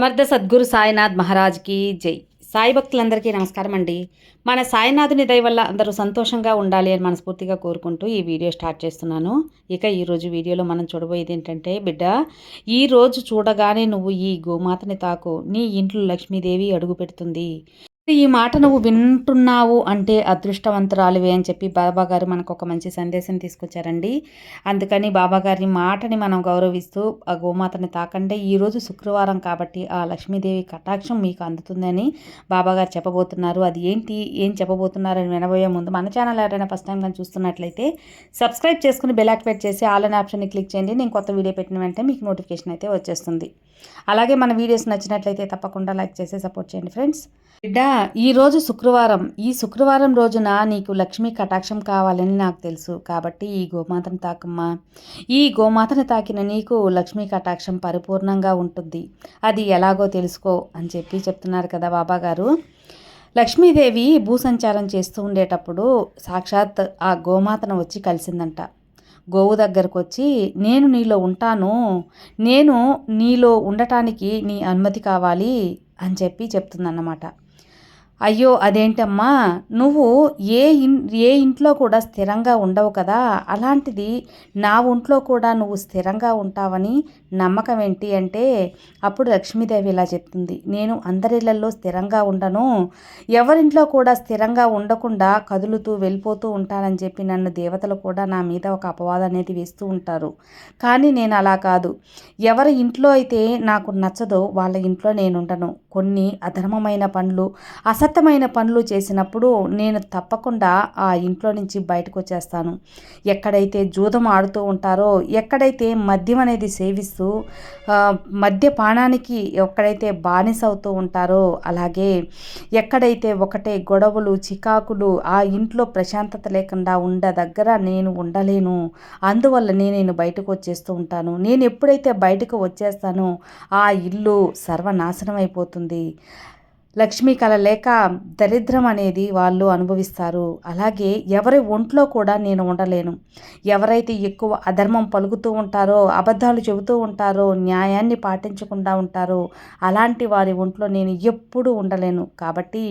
సమర్థ సద్గురు సాయినాథ్ మహారాజ్కి జై. సాయి భక్తులందరికీ నమస్కారం అండి. మన సాయినాథుని దయ వల్ల అందరూ సంతోషంగా ఉండాలి అని మనస్ఫూర్తిగా కోరుకుంటూ ఈ వీడియో స్టార్ట్ చేస్తున్నాను. ఇక ఈరోజు వీడియోలో మనం చూడబోయేది ఏంటంటే బిడ్డ ఈ రోజు చూడగానే నువ్వు ఈ గోమాతని తాకు. నీ ఇంట్లో లక్ష్మీదేవి అడుగు పెడుతుంది. ఈ మాట నువ్వు వింటున్నావు అంటే అదృష్టవంతురాలివే అని చెప్పి బాబాగారు మనకు ఒక మంచి సందేశం తీసుకొచ్చారండి. అందుకని బాబాగారి మాటని మనం గౌరవిస్తూ ఆ గోమాతని తాకండి ఈరోజు శుక్రవారం కాబట్టి ఆ లక్ష్మీదేవి కటాక్షం మీకు అందుతుందని బాబాగారు చెప్పబోతున్నారు. అది ఏంటి? ఏం చెప్పబోతున్నారని వినబోయే ముందు మన ఛానల్ ఎవరైనా ఫస్ట్ టైం కానీ చూస్తున్నట్లయితే సబ్స్క్రైబ్ చేసుకుని బెల్ యాక్టివేట్ చేసి ఆల్ అనే ఆప్షన్ని క్లిక్ చేయండి. నేను కొత్త వీడియో పెట్టిన వెంటనే మీకు నోటిఫికేషన్ అయితే వచ్చేస్తుంది. అలాగే మన వీడియోస్ నచ్చినట్లయితే తప్పకుండా లైక్ చేసి సపోర్ట్ చేయండి ఫ్రెండ్స్. బిడ్డ ఈరోజు శుక్రవారం. ఈ శుక్రవారం రోజున నీకు లక్ష్మీ కటాక్షం కావాలని నాకు తెలుసు. కాబట్టి ఈ గోమాతను తాకమ్మా. ఈ గోమాతను తాకిన నీకు లక్ష్మీ కటాక్షం పరిపూర్ణంగా ఉంటుంది. అది ఎలాగో తెలుసుకో అని చెప్పి చెప్తున్నారు కదా బాబా గారు లక్ష్మీదేవి భూసంచారం చేస్తూ ఉండేటప్పుడు సాక్షాత్ ఆ గోమాతను వచ్చి కలిసిందంట. గోవు దగ్గరకు వచ్చి నేను నీలో ఉంటాను నేను నీలో ఉండటానికి నీ అనుమతి కావాలి అని చెప్పి చెప్తుందన్నమాట. అయ్యో అదేంటమ్మా? నువ్వు ఏ ఇన్ ఏ ఇంట్లో కూడా స్థిరంగా ఉండవు కదా? అలాంటిది నా ఒంట్లో కూడా నువ్వు స్థిరంగా ఉంటావని నమ్మకం ఏంటి అంటే అప్పుడు లక్ష్మీదేవి ఇలా చెప్తుంది. నేను అందరిళ్ళలో స్థిరంగా ఉండను. ఎవరింట్లో కూడా స్థిరంగా ఉండకుండా కదులుతూ వెళ్ళిపోతూ ఉంటానని చెప్పి నన్ను దేవతలు కూడా నా మీద ఒక అపవాదం అనేది వేస్తూ ఉంటారు. కానీ నేను అలా కాదు. ఎవరి ఇంట్లో అయితే నాకు నచ్చదో వాళ్ళ ఇంట్లో నేను ఉండను. కొన్ని అధర్మమైన పనులు అసత్యమైన అసత్తమైన పనులు చేసినప్పుడు నేను తప్పకుండా ఆ ఇంట్లో నుంచి బయటకు వచ్చేస్తాను. ఎక్కడైతే జూదం ఆడుతూ ఉంటారో ఎక్కడైతే మద్యం అనేది సేవిస్తూ మద్యపానానికి ఎక్కడైతే బానిస అవుతూ ఉంటారో అలాగే ఎక్కడైతే ఒకటే గొడవలు చికాకులు ఆ ఇంట్లో ప్రశాంతత లేకుండా ఉండ దగ్గర నేను ఉండలేను అందువల్ల నేను బయటకు వచ్చేస్తూ ఉంటాను. నేను ఎప్పుడైతే బయటకు వచ్చేస్తానో ఆ ఇల్లు సర్వనాశనం అయిపోతుంది. అవుతుంది లక్ష్మీ కళ లేక దరిద్రం అనేది వాళ్ళు అనుభవిస్తారు. అలాగే ఎవరి ఒంట్లో కూడా నేను ఉండలేను. ఎవరైతే ఎక్కువ అధర్మం పలుకుతూ ఉంటారో అబద్ధాలు చెబుతూ ఉంటారో న్యాయాన్ని పాటించకుండా ఉంటారో అలాంటి వారి ఒంట్లో నేను ఎప్పుడూ ఉండలేను. కాబట్టి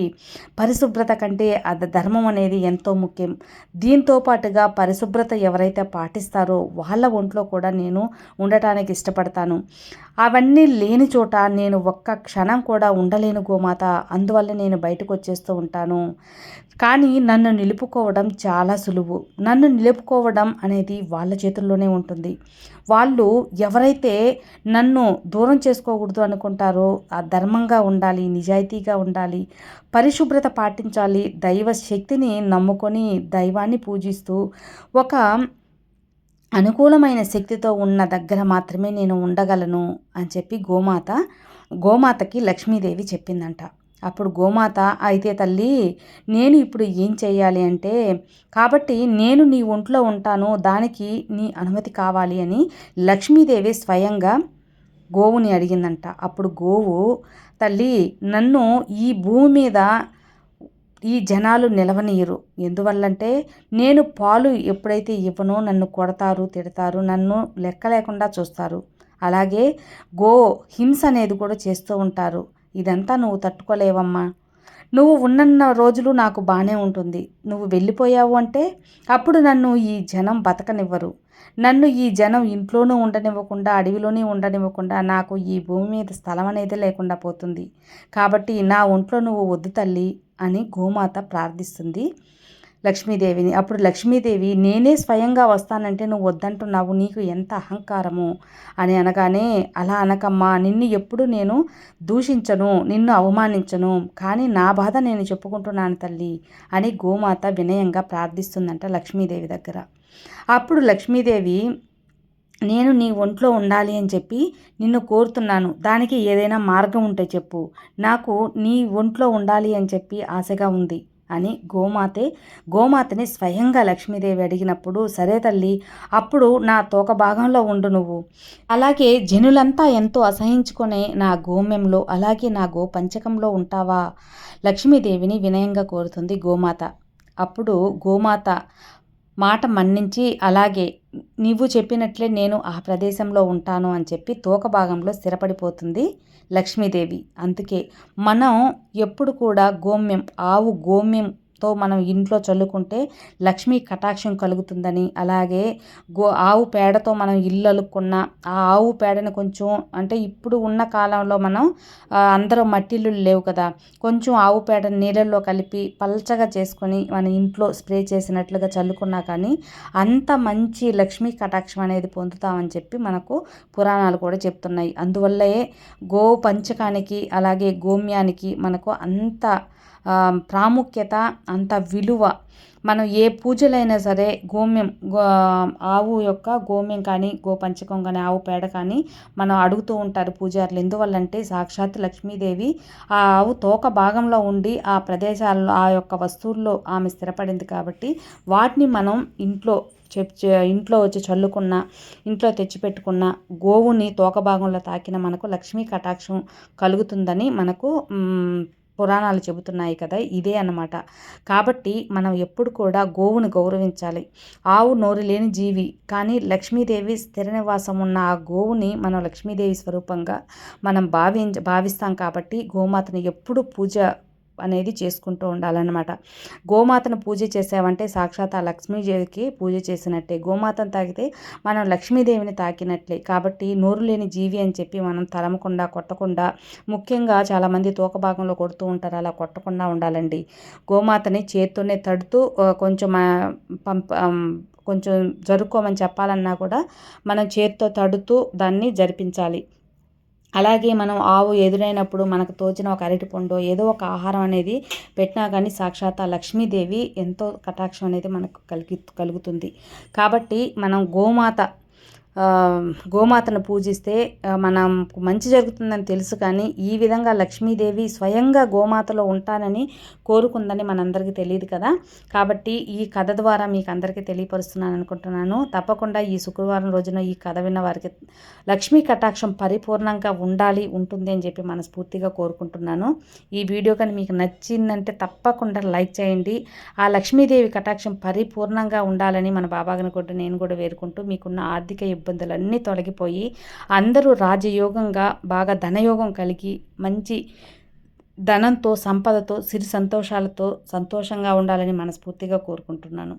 పరిశుభ్రత కంటే అద ధర్మం అనేది ఎంతో ముఖ్యం. దీంతో పాటుగా పరిశుభ్రత ఎవరైతే పాటిస్తారో వాళ్ళ ఒంట్లో కూడా నేను ఉండటానికి ఇష్టపడతాను. అవన్నీ లేని చోట నేను ఒక్క క్షణం కూడా ఉండలేను గోమాత. అందువల్ల నేను బయటకు వచ్చేస్తూ ఉంటాను. కానీ నన్ను నిలుపుకోవడం చాలా సులువు. నన్ను నిలుపుకోవడం అనేది వాళ్ళ చేతుల్లోనే ఉంటుంది. వాళ్ళు ఎవరైతే నన్ను దూరం చేసుకోకూడదు అనుకుంటారో ఆ ధర్మంగా ఉండాలి నిజాయితీగా ఉండాలి పరిశుభ్రత పాటించాలి దైవ శక్తిని నమ్ముకొని దైవాన్ని పూజిస్తూ ఒక అనుకూలమైన శక్తితో ఉన్న దగ్గర మాత్రమే నేను ఉండగలను అని చెప్పి గోమాత గోమాతకి లక్ష్మీదేవి చెప్పిందంట. అప్పుడు గోమాత అయితే తల్లి నేను ఇప్పుడు ఏం చేయాలి అంటే కాబట్టి నేను నీ ఒంట్లో ఉంటాను దానికి నీ అనుమతి కావాలి అని లక్ష్మీదేవి స్వయంగా గోవుని అడిగిందంట. అప్పుడు గోవు తల్లి నన్ను ఈ భూమి మీద ఈ జనాలు నిలవనీయరు. ఎందువల్లంటే నేను పాలు ఎప్పుడైతే ఇవ్వనో నన్ను కొడతారు తిడతారు నన్ను లెక్క లేకుండా చూస్తారు. అలాగే గో హింస అనేది కూడా చేస్తూ ఉంటారు. ఇదంతా నువ్వు తట్టుకోలేవమ్మా. నువ్వు ఉన్నన్న రోజులు నాకు బాగానే ఉంటుంది. నువ్వు వెళ్ళిపోయావు అంటే అప్పుడు నన్ను ఈ జనం బతకనివ్వరు. నన్ను ఈ జనం ఇంట్లోనూ ఉండనివ్వకుండా అడవిలోనే ఉండనివ్వకుండా నాకు ఈ భూమి మీద స్థలం అనేది లేకుండా పోతుంది. కాబట్టి నా ఒంట్లో నువ్వు వద్దు తల్లి అని గోమాత ప్రార్థిస్తుంది. లక్ష్మీదేవిని. అప్పుడు లక్ష్మీదేవి నేనే స్వయంగా వస్తానంటే నువ్వు వద్దంటున్నావు నీకు ఎంత అహంకారము? అని అనగానే అలా అనకమ్మా నిన్ను ఎప్పుడు నేను దూషించను నిన్ను అవమానించను కానీ నా బాధ నేను చెప్పుకుంటున్నాను తల్లి అని గోమాత వినయంగా ప్రార్థిస్తుందంట లక్ష్మీదేవి దగ్గర. అప్పుడు లక్ష్మీదేవి నేను నీ ఒంట్లో ఉండాలి అని చెప్పి నిన్ను కోరుతున్నాను. దానికి ఏదైనా మార్గం ఉంటే చెప్పు. నాకు నీ ఒంట్లో ఉండాలి అని చెప్పి ఆశగా ఉంది. అని గోమాతే గోమాతని స్వయంగా లక్ష్మీదేవి అడిగినప్పుడు సరే తల్లి అప్పుడు నా తోక భాగంలో ఉండు నువ్వు. అలాగే జనులంతా ఎంతో అసహించుకునే నా గోమ్యంలో అలాగే నా గో పంచకంలో ఉంటావా? లక్ష్మీదేవిని వినయంగా కోరుతుంది గోమాత. అప్పుడు గోమాత మాట మన్నించి అలాగే నీవు చెప్పినట్లే నేను ఆ ప్రదేశంలో ఉంటాను అని చెప్పి తోక భాగంలో స్థిరపడిపోతుంది లక్ష్మీదేవి. అందుకే మనం ఎప్పుడు కూడా గోమ్యం ఆవు గోమ్యం తో మనం ఇంట్లో చల్లుకుంటే లక్ష్మీ కటాక్షం కలుగుతుందని. అలాగే గో ఆవు పేడతో మనం ఇల్లు అలుక్కున్న ఆ ఆవు పేడని కొంచెం అంటే ఇప్పుడు ఉన్న కాలంలో మనం అందరూ మట్టిల్లు లేవు కదా. కొంచెం ఆవు పేడని నీళ్ళల్లో కలిపి పల్చగా చేసుకొని మన ఇంట్లో స్ప్రే చేసినట్లుగా చల్లుకున్నా కానీ అంత మంచి లక్ష్మీ కటాక్షం అనేది పొందుతామని చెప్పి మనకు పురాణాలు కూడా చెప్తున్నాయి. అందువల్లే గో పంచకానికి అలాగే గోమ్యానికి మనకు అంత ప్రాముఖ్యత అంత విలువ. మనం ఏ పూజలైనా సరే గోమ్యం ఆవు యొక్క గోమ్యం కానీ గోపంచకం కానీ ఆవు పేడ కానీ మనం అడుగుతూ ఉంటారు పూజారులు. ఎందువల్లంటే సాక్షాత్ లక్ష్మీదేవి ఆ ఆవు తోక భాగంలో ఉండి ఆ ప్రదేశాల్లో ఆ యొక్క వస్తువుల్లో ఆమె స్థిరపడింది కాబట్టి వాటిని మనం ఇంట్లో చెప్ ఇంట్లో వచ్చి చల్లుకున్న ఇంట్లో తెచ్చిపెట్టుకున్న గోవుని తోక భాగంలో తాకిన మనకు లక్ష్మీ కటాక్షం కలుగుతుందని మనకు పురాణాలు చెబుతున్నాయి కదా ఇదే అన్నమాట. కాబట్టి మనం ఎప్పుడు కూడా గోవును గౌరవించాలి. ఆవు నోరు లేని జీవి కానీ లక్ష్మీదేవి స్థిర నివాసం ఉన్న ఆ గోవుని మనం లక్ష్మీదేవి స్వరూపంగా మనం భావించ భావిస్తాం కాబట్టి గోమాతను ఎప్పుడు పూజ అనేది చేసుకుంటూ ఉండాలన్నమాట. గోమాతను పూజ చేసావంటే సాక్షాత్ ఆ లక్ష్మీదేవికి పూజ చేసినట్టే. గోమాతను తాకితే మనం లక్ష్మీదేవిని తాకినట్లే. కాబట్టి నోరు లేని జీవి అని చెప్పి మనం తలమకుండా కొట్టకుండా ముఖ్యంగా చాలామంది తోక భాగంలో కొడుతూ ఉంటారు. అలా కొట్టకుండా ఉండాలండి. గోమాతని చేత్తోనే తడుతూ కొంచెం పంప కొంచెం జరుపుకోమని చెప్పాలన్నా కూడా మనం చేత్తో తడుతూ దాన్ని జరిపించాలి. అలాగే మనం ఆవు ఎదురైనప్పుడు మనకు తోచిన ఒక అరటిపండు ఏదో ఒక ఆహారం అనేది పెట్టినా కానీ సాక్షాత్ లక్ష్మీదేవి ఎంతో కటాక్షం అనేది మనకు కలిగి కలుగుతుంది. కాబట్టి మనం గోమాత గోమాతను పూజిస్తే మనం మంచి జరుగుతుందని తెలుసు కానీ ఈ విధంగా లక్ష్మీదేవి స్వయంగా గోమాతలో ఉంటానని కోరుకుందని మనందరికీ తెలియదు కదా. కాబట్టి ఈ కథ ద్వారా మీకు అందరికీ తెలియపరుస్తున్నాను అనుకుంటున్నాను. తప్పకుండా ఈ శుక్రవారం రోజున ఈ కథ విన్న వారికి లక్ష్మీ కటాక్షం పరిపూర్ణంగా ఉండాలి ఉంటుంది అని చెప్పి మనస్ఫూర్తిగా కోరుకుంటున్నాను. ఈ వీడియో కానీ మీకు నచ్చిందంటే తప్పకుండా లైక్ చేయండి. ఆ లక్ష్మీదేవి కటాక్షం పరిపూర్ణంగా ఉండాలని మన బాబాగాని కూడా నేను కూడా వేరుకుంటూ మీకున్న ఆర్థిక ఇబ్బందులన్నీ తొలగిపోయి అందరూ రాజయోగంగా బాగా ధనయోగం కలిగి మంచి ధనంతో సంపదతో సిరి సంతోషాలతో సంతోషంగా ఉండాలని మనస్ఫూర్తిగా కోరుకుంటున్నాను.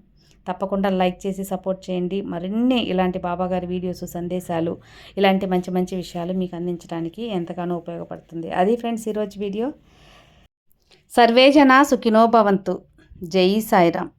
తప్పకుండా లైక్ చేసి సపోర్ట్ చేయండి. మరిన్ని ఇలాంటి బాబాగారి వీడియోస్ సందేశాలు ఇలాంటి మంచి మంచి విషయాలు మీకు అందించడానికి ఎంతగానో ఉపయోగపడుతుంది. అది ఫ్రెండ్స్ ఈరోజు వీడియో. సర్వేజన సుఖినోభవంతు జై సాయిరామ్.